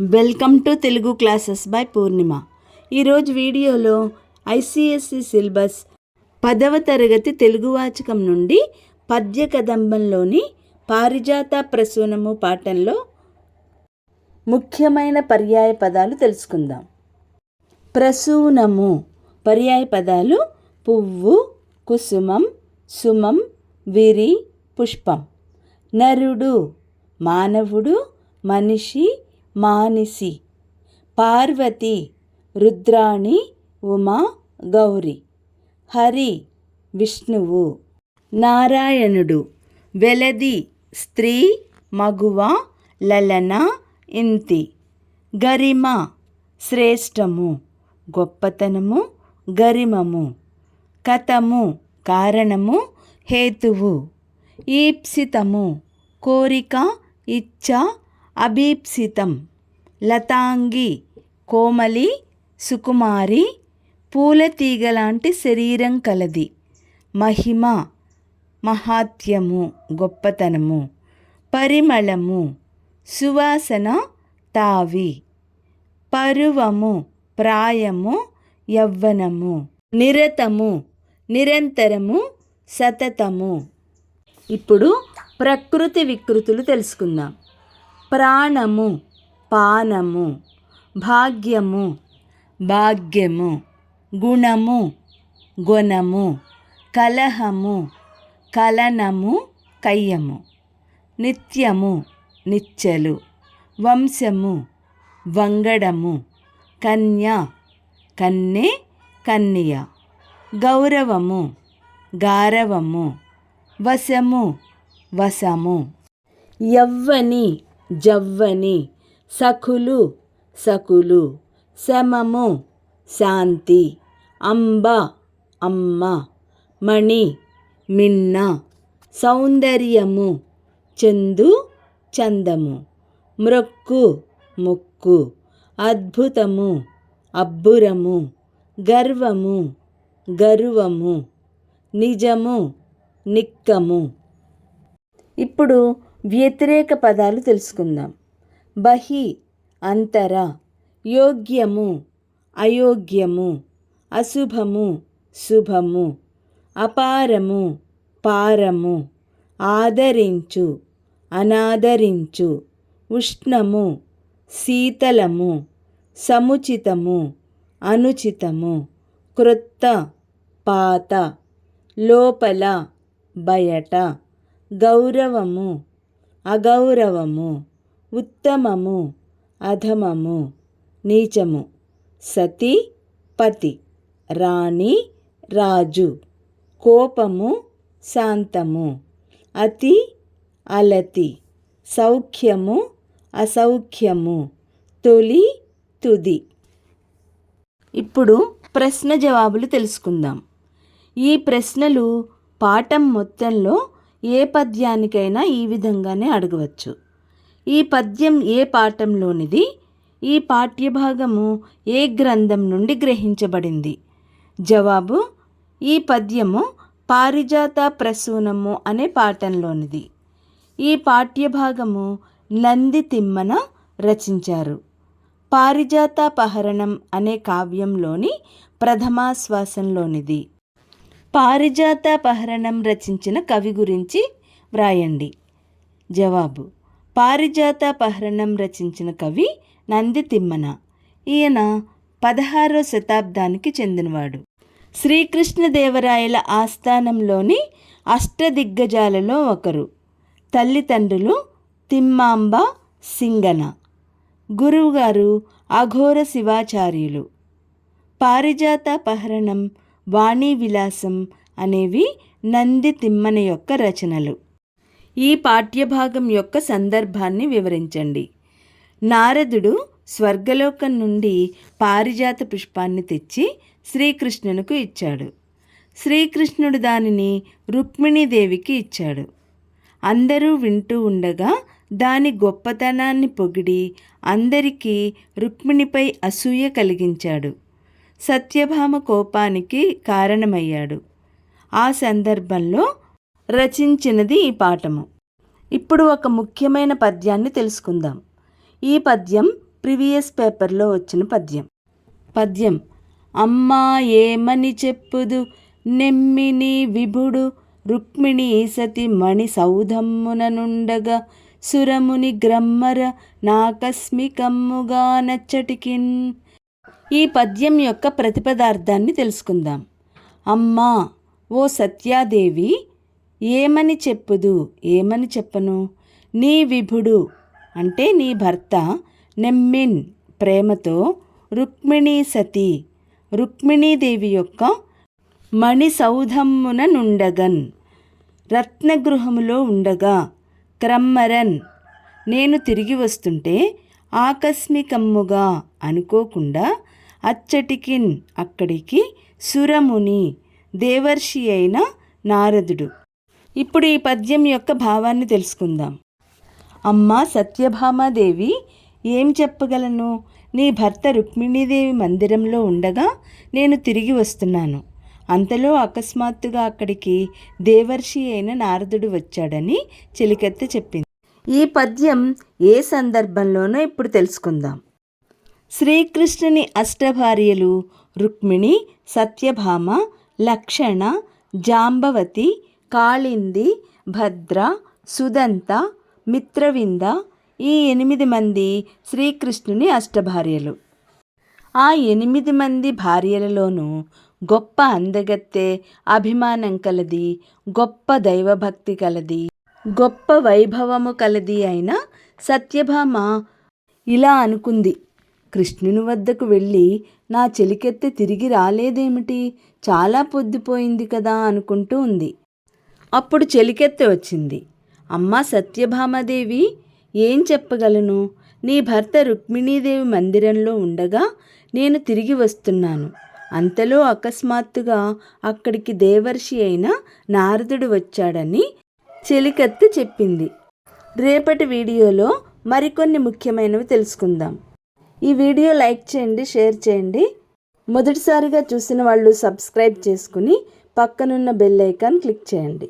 Welcome to Telugu classes by Purnima. ఈరోజు వీడియోలో ICSC syllabus పదవ తరగతి తెలుగు వాచకం నుండి పద్య కదంబంలోని పారిజాత ప్రసూనము పాఠంలో ముఖ్యమైన పర్యాయ పదాలు తెలుసుకుందాం. ప్రసూనము పర్యాయ పదాలు పువ్వు కుసుమం సుమం విరి పుష్పం. నరుడు మానవుడు మనిషి మానిసి. పార్వతి రుద్రాణి ఉమా గౌరి. హరి విష్ణువు. నారాయణుడు. వెలది స్త్రీ మగువ లలన ఇంతి. గరిమ శ్రేష్టము. గొప్పతనము గరిమము. కథము కారణము హేతువు. ఈప్సితము. కోరిక ఇచ్చ అభీప్సితం. లతాంగి కోమలి సుకుమారి పూలతీగ లాంటి శరీరం కలది. మహిమ మహాత్యము గొప్పతనము. పరిమళము సువాసన తావి. పరువము ప్రాయము యవ్వనము. నిరతము నిరంతరము సతతము. ఇప్పుడు ప్రకృతి వికృతులు తెలుసుకుందాం. ప్రాణము పానము భాగ్యము భాగ్యము గుణము గుణము కలహము కలనము కయ్యము నిత్యము నిచ్చెలు వంశము వంగడము కన్య కన్నె కన్నియ గౌరవము గారవము వశము వశము. యవ్వని జవ్వని. సఖులు సకులు. శమము శాంతి. అంబ అమ్మ. మణి మిన్న. సౌందర్యము చందు చందము. మ్రొక్కు ముక్కు. అద్భుతము అబ్బురము. గర్వము గర్వము. నిజము నిక్కము. ఇప్పుడు వ్యతిరేక పదాలు తెలుసుకుందాం. బహి అంతర యోగ్యము అయోగ్యము అశుభము శుభము అపారము పారము ఆదరించు అనాదరించు ఉష్ణము శీతలము సముచితము అనుచితము క్రొత్త పాత లోపల బయట గౌరవము అగౌరవము ఉత్తమము అధమము నీచము. సతి పతి. రాణి రాజు. కోపము శాంతము. అతి అలతి. సౌఖ్యము అసౌఖ్యము. తొలి తుది. ఇప్పుడు ప్రశ్న జవాబులు తెలుసుకుందాం. ఈ ప్రశ్నలు పాఠం మొత్తంలో ఏ పద్యానికైనా ఈ విధంగానే అడగవచ్చు. ఈ పద్యం ఏ పాఠంలోనిది? ఈ పాఠ్యభాగము ఏ గ్రంథం నుండి గ్రహించబడింది? జవాబు ఈ పద్యము పారిజాత ప్రసూనము అనే పాఠంలోనిది. ఈ పాఠ్యభాగము నంది తిమ్మన రచించారు. పారిజాత పహరణం అనే కావ్యంలోని ప్రథమాశ్వాసంలోనిది. పారిజాత పహరణం రచించిన కవి గురించి వ్రాయండి. జవాబు పారిజాత పహరణం రచించిన కవి నంది తిమ్మన. ఈయన పదహారో శతాబ్దానికి చెందినవాడు. శ్రీకృష్ణదేవరాయల ఆస్థానంలోని అష్టదిగ్గజాలలో ఒకరు. తల్లిదండ్రులు తిమ్మాంబ సింగన. గురువుగారు అఘోర శివాచార్యులు. పారిజాత పహరణం వాణీ విలాసం అనేవి నంది తిమ్మన యొక్క రచనలు. ఈ పాఠ్యభాగం యొక్క సందర్భాన్ని వివరించండి. నారదుడు స్వర్గలోకం నుండి పారిజాత పుష్పాన్ని తెచ్చి శ్రీకృష్ణునికి ఇచ్చాడు. శ్రీకృష్ణుడు దానిని రుక్మిణీదేవికి ఇచ్చాడు. అందరూ వింటూ ఉండగా దాని గొప్పతనాన్ని పొగిడి అందరికీ రుక్మిణిపై అసూయ కలిగించాడు. సత్యభామ కోపానికి కారణమయ్యాడు. ఆ సందర్భంలో రచించినది ఈ పాఠము. ఇప్పుడు ఒక ముఖ్యమైన పద్యాన్ని తెలుసుకుందాం. ఈ పద్యం ప్రీవియస్ పేపర్లో వచ్చిన పద్యం. పద్యం అమ్మా ఏమని చెప్పుదు? నెమ్మిని విభుడు రుక్మిణి సతి మణి సౌధమ్మున నుండగా సురముని గ్రమ్మర నాకస్మికమ్ముగా నచ్చటికిన్ ఈ పద్యం యొక్క ప్రతిపదార్థాన్ని తెలుసుకుందాం. అమ్మా ఓ సత్యాదేవి ఏమని చెప్పుదు ఏమని చెప్పను? నీ విభుడు అంటే నీ భర్త నెమ్మిన్ ప్రేమతో రుక్మిణీ సతి. రుక్మిణీదేవి యొక్క మణి సౌధమ్మున నుండగన్ రత్నగృహములో ఉండగా క్రమ్మరన్ నేను తిరిగి వస్తుంటే ఆకస్మికమ్ముగా అనుకోకుండా అచ్చటికిన్ అక్కడికి సురముని దేవర్షి అయిన నారదుడు. ఇప్పుడు ఈ పద్యం యొక్క భావాన్ని తెలుసుకుందాం. అమ్మ సత్యభామాదేవి ఏం చెప్పగలను? నీ భర్త రుక్మిణీదేవి మందిరంలో ఉండగా నేను తిరిగి వస్తున్నాను. అంతలో అకస్మాత్తుగా అక్కడికి దేవర్షి అయిన నారదుడు వచ్చాడని చెలికెత్త చెప్పింది. ఈ పద్యం ఏ సందర్భంలోనో ఇప్పుడు తెలుసుకుందాం. శ్రీకృష్ణుని అష్టభార్యలు రుక్మిణి సత్యభామ లక్షణ జాంబవతి కాళింది భద్ర సుదంత మిత్రవింద ఈ ఎనిమిది మంది శ్రీకృష్ణుని అష్టభార్యలు. ఆ ఎనిమిది మంది భార్యలలోనూ గొప్ప అందగత్తె అభిమానం కలది గొప్ప దైవభక్తి కలది గొప్ప వైభవము కలది అయిన సత్యభామ ఇలా అనుకుంది. కృష్ణుని వద్దకు వెళ్ళి నా చెలికెత్తె తిరిగి రాలేదేమిటి? చాలా పొద్దుపోయింది కదా అనుకుంటూ ఉంది. అప్పుడు చెలికెత్తె వచ్చింది. అమ్మా సత్యభామాదేవి ఏం చెప్పగలను? నీ భర్త రుక్మిణీదేవి మందిరంలో ఉండగా నేను తిరిగి వస్తున్నాను. అంతలో అకస్మాత్తుగా అక్కడికి దేవర్షి అయిన నారదుడు వచ్చాడని చెలికత్తి చెప్పింది. రేపటి వీడియోలో మరికొన్ని ముఖ్యమైనవి తెలుసుకుందాం. ఈ వీడియో లైక్ చేయండి షేర్ చేయండి. మొదటిసారిగా చూసిన వాళ్ళు సబ్స్క్రైబ్ చేసుకుని పక్కనున్న బెల్ ఐకాన్ క్లిక్ చేయండి.